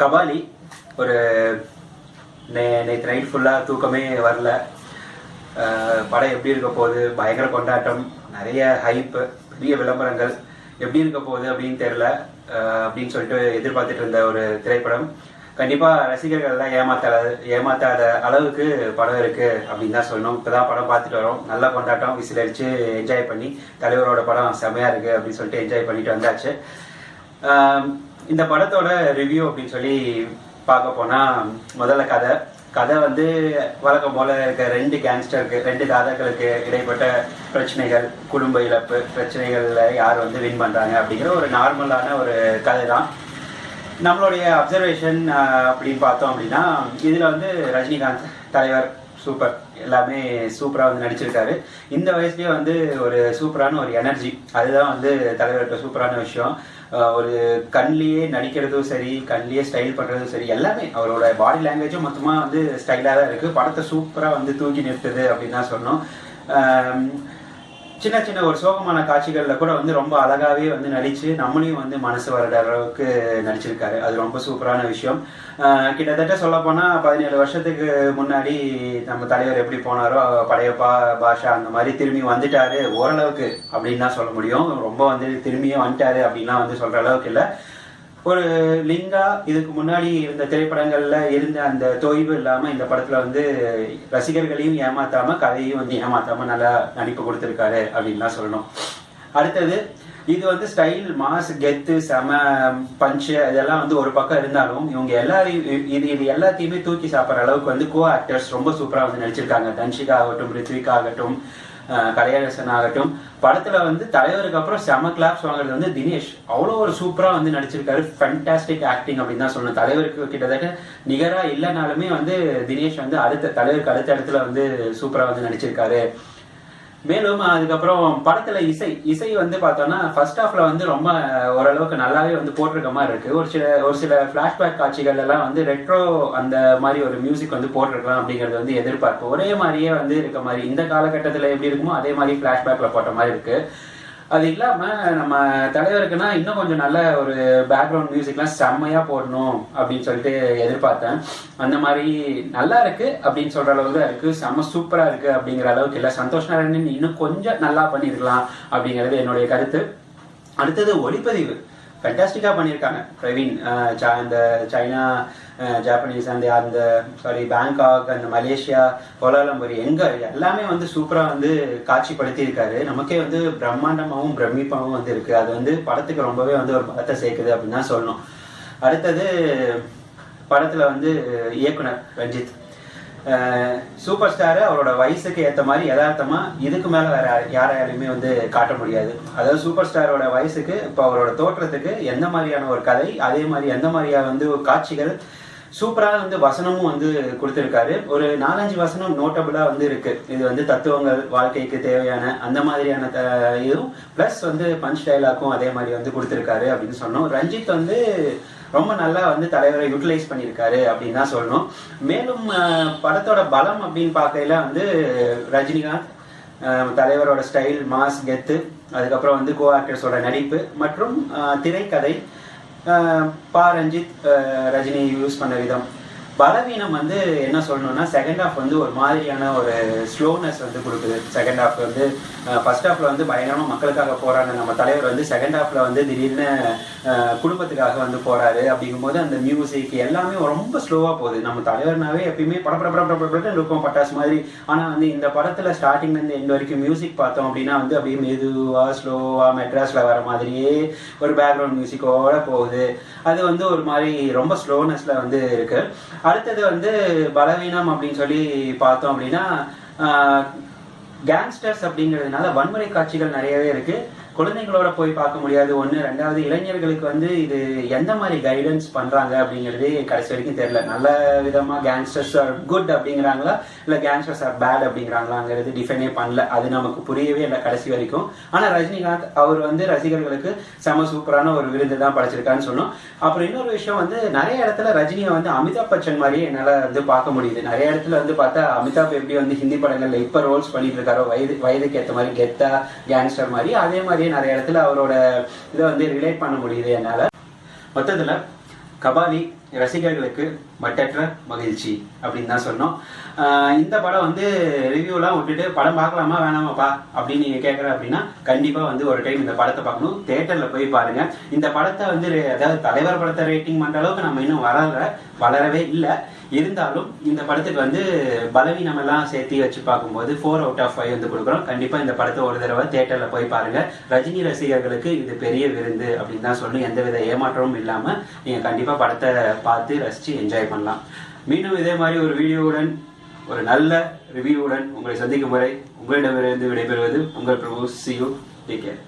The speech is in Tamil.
கபாலி ஒரு நே நேற்று நைட் ஃபுல்லாக தூக்கமே வரல. படம் எப்படி இருக்க போகுது? பயங்கர கொண்டாட்டம் நிறைய ஹைப்பு பெரிய விளம்பரங்கள். எப்படி இருக்க போகுது அப்படின்னு தெரில அப்படின்னு சொல்லிட்டு எதிர்பார்த்துட்டு இருந்த ஒரு திரைப்படம். கண்டிப்பாக ரசிகர்கள்லாம் ஏமாத்தாத ஏமாத்தாத அளவுக்கு படம் இருக்குது அப்படின்னு தான் சொல்லணும். இப்போ தான் படம் பார்த்துட்டு வரோம். நல்லா கொண்டாட்டம் விசில் அடித்து என்ஜாய் பண்ணி தலைவரோட படம் செமையாக இருக்குது அப்படின்னு சொல்லிட்டு என்ஜாய் பண்ணிட்டு வந்தாச்சு. இந்த படத்தோட ரிவ்யூ அப்படின்னு சொல்லி பார்க்க போனா முதல்ல கதை. கதை வந்து வழக்கம் போல இருக்க ரெண்டு கேங்ஸ்டருக்கு ரெண்டு தாதாக்களுக்கு இடைப்பட்ட பிரச்சனைகள் குடும்ப இழப்பு பிரச்சனைகள்ல யார் வந்து வின் பண்றாங்க அப்படிங்கிற ஒரு நார்மலான ஒரு கதை தான் நம்மளுடைய அப்சர்வேஷன் அப்படின்னு பார்த்தோம் அப்படின்னா இதுல வந்து ரஜினிகாந்த் தலைவர் சூப்பர் எல்லாமே சூப்பராக வந்து நடிச்சிருக்காரு. இந்த வயசுலேயே வந்து ஒரு சூப்பரான ஒரு எனர்ஜி அதுதான் வந்து தலைவர்கிட்ட சூப்பரான விஷயம். ஒரு கண்ணிலேயே நடிக்கிறதும் சரி கண்லேயே ஸ்டைல் பண்றதும் சரி எல்லாமே அவரோட பாடி லாங்குவேஜும் மொத்தமா வந்து ஸ்டைலாக தான் இருக்கு. படத்தை சூப்பரா வந்து தூக்கி நிறுத்துது அப்படின்னு தான் சொன்னோம் சின்ன சின்ன ஒரு சோகமான காட்சிகள்ல கூட வந்து ரொம்ப அழகாவே வந்து நடிச்சு நம்மளையும் வந்து மனசு வர அளவுக்கு நடிச்சிருக்காரு. அது ரொம்ப சூப்பரான விஷயம். ஆஹ் கிட்டத்தட்ட சொல்லப்போனால் பதினேழு வருஷத்துக்கு முன்னாடி நம்ம தலைவர் எப்படி போனாரோ படையப்பா பாஷா அந்த மாதிரி திரும்பி வந்துட்டாரு ஓரளவுக்கு அப்படின்னு தான் சொல்ல முடியும். ரொம்ப வந்து திரும்பியே வந்துட்டாரு அப்படின்லாம் வந்து சொல்ற அளவுக்கு இல்லை. ஒரு லிங்கா இதுக்கு முன்னாடி இருந்த திரைப்படங்கள்ல இருந்த அந்த தொய்வு இல்லாம இந்த படத்துல வந்து ரசிகர்களையும் ஏமாத்தாம கதையும் வந்து ஏமாத்தாம நல்லா நடிப்பு கொடுத்துருக்காரு அப்படின்னு தான் சொல்லணும். அடுத்தது இது வந்து ஸ்டைல் மாஸ் கெத்து செம பஞ்சு இதெல்லாம் வந்து ஒரு பக்கம் இருந்தாலும் இவங்க எல்லாரையும் இது இது எல்லாத்தையுமே தூக்கி சாப்பிட்ற அளவுக்கு வந்து கோ ஆக்டர்ஸ் ரொம்ப சூப்பராக வந்து நடிச்சிருக்காங்க. தன்ஷிகா ஆகட்டும் ரித்விகா ஆகட்டும் கலையரசன் ஆகட்டும். படத்துல வந்து தலைவருக்கு அப்புறம் செம கிளாப்ஸ் வாங்குறது வந்து தினேஷ். அவ்வளோ ஒரு சூப்பரா வந்து நடிச்சிருக்காரு. ஃபண்டாஸ்டிக் ஆக்டிங் அப்படின்னு தான் சொல்லணும். தலைவருக்கு கிட்டத்தட்ட நிகரா இல்லைனாலுமே வந்து தினேஷ் வந்து அடுத்த தலைவருக்கு அடுத்த இடத்துல வந்து சூப்பரா வந்து நடிச்சிருக்காரு. மேலும் அதுக்கப்புறம் படத்துல இசை இசை வந்து பார்த்தோம்னா ஃபர்ஸ்ட் ஹாஃப்ல வந்து ரொம்ப ஓரளவுக்கு நல்லாவே வந்து போட்டிருக்க மாதிரி இருக்கு. ஒரு சில ஒரு சில ஃபிளாஷ்பேக் காட்சிகள் எல்லாம் வந்து ரெட்ரோ அந்த மாதிரி ஒரு மியூசிக் வந்து போட்டிருக்கலாம் அப்படிங்கிறது வந்து எதிர்பார்ப்பு. ஒரே மாதிரியே வந்து இருக்க மாதிரி இந்த காலகட்டத்தில் எப்படி இருக்குமோ அதே மாதிரி ஃபிளாஷ்பேக்ல போட்ட மாதிரி இருக்கு. அது இல்லாமல் நம்ம தலைவருக்குன்னா இன்னும் கொஞ்சம் நல்ல ஒரு பேக்ரவுண்ட் மியூசிக்லாம் செம்மையாக போடணும் அப்படின்னு சொல்லிட்டு எதிர்பார்த்தேன். அந்த மாதிரி நல்லா இருக்கு அப்படின்னு சொல்கிற அளவுக்கு தான் இருக்குது செம்ம சூப்பராக இருக்குது அப்படிங்கிற அளவுக்கு இல்லை. சந்தோஷ் நாராயணன் இன்னும் கொஞ்சம் நல்லா பண்ணியிருக்கலாம் அப்படிங்கிறது என்னுடைய கருத்து. அடுத்தது ஒளிப்பதிவு. ஃபென்டாஸ்டிக்காக பண்ணியிருக்காங்க. பிரவீன் சா அந்த இந்த சைனா ஜாப்பனீஸ் அந்த அந்த சாரி பேங்காக் அந்த மலேசியா கோலாலம்பூர் எங்கே எல்லாமே வந்து சூப்பராக வந்து காட்சிப்படுத்தியிருக்காரு. நமக்கே வந்து பிரம்மாண்டமாகவும் பிரமிப்பாகவும் வந்து இருக்குது அது வந்து படத்துக்கு ரொம்பவே வந்து ஒரு பலத்தை சேர்க்குது அப்படின்னு தான் சொல்லணும். அடுத்தது படத்தில் வந்து இயக்குனர் ரஞ்சித். சூப்பர் ஸ்டார் அவரோட வயசுக்கு ஏத்த மாதிரி யதார்த்தமா இதுக்கு மேல வேற யாராலையுமே வந்து காட்ட முடியாது. அதாவது சூப்பர் ஸ்டாரோட வயசுக்கு இப்போ அவரோட தோற்றத்துக்கு எந்த மாதிரியான ஒரு கதை அதே மாதிரி எந்த மாதிரியான வந்து காட்சிகள் சூப்பரா வந்து வசனமும் வந்து கொடுத்துருக்காரு. ஒரு நாலஞ்சு வசனம் நோட்டபுளா வந்து இருக்கு. இது வந்து தத்துவங்கள் வாழ்க்கைக்கு தேவையான அந்த மாதிரியான த- இதுவும் பிளஸ் வந்து பஞ்ச் டைலாக்கும் அதே மாதிரி வந்து கொடுத்துருக்காரு அப்படின்னு சொன்னோம். ரஞ்சித் வந்து ரொம்ப நல்லா வந்து தலைவரை யூட்டிலைஸ் பண்ணியிருக்காரு அப்படின்னு தான் சொல்லணும். மேலும் அஹ், படத்தோட பலம் அப்படின்னு பார்க்கையில வந்து ரஜினிகாந்த் தலைவரோட ஸ்டைல் மாஸ் கெத்து அதுக்கப்புறம் வந்து கோ ஆக்டர்ஸோட நடிப்பு மற்றும் திரைக்கதை அஹ், பா ரஞ்சித் அஹ், ரஜினி யூஸ் பண்ண விதம். பலவீனம் வந்து என்ன சொல்லணும்னா செகண்ட் ஹாஃப் வந்து ஒரு மாதிரியான ஒரு ஸ்லோனஸ் வந்து கொடுக்குது. செகண்ட் ஹாஃப் வந்து ஃபர்ஸ்ட் ஹாஃப்ல வந்து பயங்கரமாக மக்களுக்காக போராடின நம்ம தலைவர் வந்து செகண்ட் ஹாஃப்ல வந்து திடீர்னு குடும்பத்துக்காக வந்து போறாரு. அப்படிங்கும்போது அந்த மியூசிக் எல்லாமே ரொம்ப ஸ்லோவாக போகுது. நம்ம தலைவர்னாவே எப்பயுமே பட பட இருக்கும். பட்டாசு மாதிரி. ஆனால் வந்து இந்த படத்தில் ஸ்டார்டிங்லேருந்து எண்ட் வரைக்கும் மியூசிக் பார்த்தோம் அப்படின்னா வந்து அப்படியே மெதுவாக ஸ்லோவாக மெட்ராஸில் வர மாதிரியே ஒரு பேக்ரவுண்ட் மியூசிக்கோட போகுது. அது வந்து ஒரு மாதிரி ரொம்ப ஸ்லோனஸ்ல வந்து இருக்கு. அடுத்தது வந்து பலவீனம் அப்படின்னு சொல்லி பார்த்தோம் அப்படின்னா கேங்ஸ்டர்ஸ் அப்படிங்கிறதுனால வன்முறை காட்சிகள் நிறையவே இருக்கு. குழந்தைங்களோட போய் பார்க்க முடியாது. ஒன்று ரெண்டாவது இளைஞர்களுக்கு வந்து இது எந்த மாதிரி கைடன்ஸ் பண்ணுறாங்க அப்படிங்கிறது கடைசி வரைக்கும் தெரியல. நல்ல விதமாக கேங்ஸ்டர்ஸ் ஆர் குட் அப்படிங்கிறாங்களா? இல்லை கேங்ஸ்டர்ஸ் ஆர் பேட் அப்படிங்கிறாங்களாங்கிறது டிஃபைனே பண்ணல. அது நமக்கு புரியவே இல்லை கடைசி வரைக்கும். ஆனால் ரஜினிகாந்த் அவர் வந்து ரசிகர்களுக்கு செம சூப்பரான ஒரு விருது தான் படைச்சிருக்கான்னு சொன்னோம். அப்புறம் இன்னொரு விஷயம் வந்து நிறைய இடத்துல ரஜினியை வந்து அமிதாப் பச்சன் மாதிரியே என்னால் வந்து பார்க்க முடியுது. நிறைய இடத்துல வந்து பார்த்தா அமிதாப் எப்படி வந்து ஹிந்தி படங்களில் இப்போ ரோல்ஸ் பண்ணிட்டு இருக்காரோ வயது வயதுக்கு ஏற்ற மாதிரி கெத்தா கேங்ஸ்டர் மாதிரி அதே மாதிரி மாதிரியே நிறைய இடத்துல அவரோட இதை வந்து ரிலேட் பண்ண முடியுது என்னால. மொத்தத்துல கபாலி ரசிகர்களுக்கு மட்டற்ற மகிழ்ச்சி அப்படின்னு தான் சொன்னோம். இந்த படம் வந்து ரிவ்யூலாம் விட்டுட்டு படம் பார்க்கலாமா வேணாமாப்பா அப்படின்னு நீங்கள் கேட்குற அப்படின்னா கண்டிப்பாக வந்து ஒரு டைம் இந்த படத்தை பார்க்கணும். தேட்டரில் போய் பாருங்கள் இந்த படத்தை வந்து அதாவது தலைவர் படத்தை ரேட்டிங் பண்ணுற அளவுக்கு நம்ம இன்னும் வளர வளரவே இல்லை. இருந்தாலும் இந்த படத்துக்கு வந்து பலவீனம் எல்லாம் சேர்த்து வச்சு பார்க்கும்போது ஃபோர் அவுட் ஆஃப் ஃபைவ் வந்து கொடுக்குறோம். கண்டிப்பாக இந்த படத்தை ஒரு தடவை தேட்டரில் போய் பாருங்கள் ரஜினி ரசிகர்களுக்கு இது பெரிய விருந்து அப்படின்னு தான் சொல்லணும். எந்தவித ஏமாற்றமும் இல்லாமல் நீங்கள் கண்டிப்பாக படத்தை பார்த்து ரசிச்சு என்ஜாய் பண்ணலாம். மீண்டும் இதே மாதிரி ஒரு வீடியோவுடன் ஒரு நல்ல ரிவ்யூவுடன் உங்களை சந்திக்கும் வரை உங்களிடமிருந்து விடைபெறுவது உங்கள் பிரபு சியூ டேக் கேர்